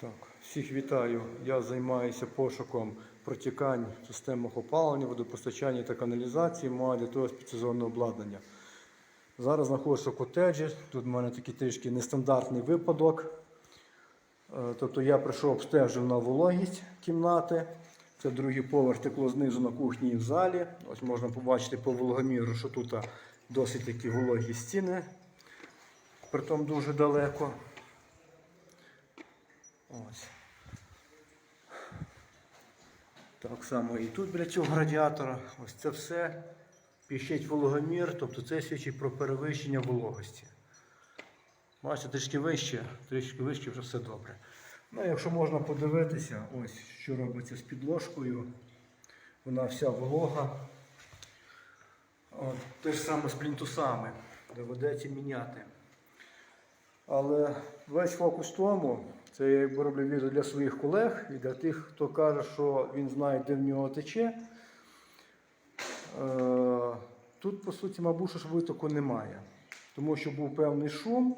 Так, всіх вітаю. Я займаюся пошуком протікань в системах опалення, водопостачання та каналізації. Маю для того спеціалізоване обладнання. Зараз знаходжуся в котеджі. Тут в мене такий трішки нестандартний випадок. Е, Тобто я прийшов обстежив на вологість кімнати. Це другий поверх текло знизу на кухні і в залі. Ось можна побачити по вологоміру, що тут досить такі вологі стіни, притом дуже далеко. Ось. Так само і тут біля цього радіатора. Ось це все піщить вологомір, тобто це свідчить про перевищення вологості. Бачите, трішки вище, трішки вище вже все добре. Ну, якщо можна подивитися, ось що робиться з підложкою. Вона вся волога. От, те ж саме з плінтусами. Доведеться міняти. Але весь фокус в тому, це я якби роблю відео для своїх колег і для тих, хто каже, що він знає, де в нього тече. Е, Тут, по суті, мабуть, що витоку немає. Тому що був певний шум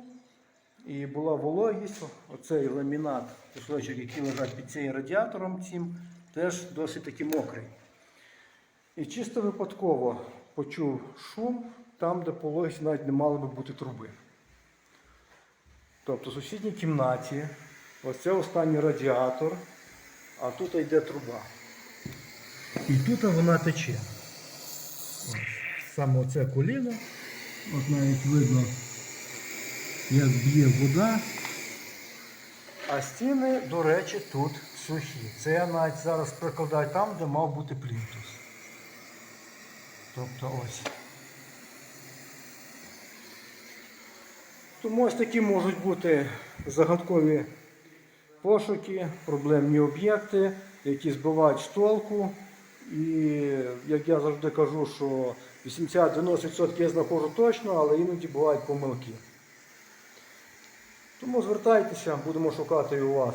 і була вологість. Оцей ламінат, кусочок, який лежать під цим радіатором, цим, теж досить таки мокрий. І чисто випадково почув шум там, де по вологісті навіть не мали би бути труби. Тобто в сусідній кімнаті, ось це останній радіатор, а тут йде труба. І тут вона тече. Ось, Саме оце коліно. От навіть видно, як б'є вода. А стіни, до речі, тут сухі. Це я навіть зараз прикладаю там, де мав бути плінтус. Тобто ось. Тому ось такі можуть бути загадкові пошуки, проблемні об'єкти, які збивають з толку. І як я завжди кажу, що 80-90% я знаходжу точно, але іноді бувають помилки. Тому звертайтеся, будемо шукати у вас.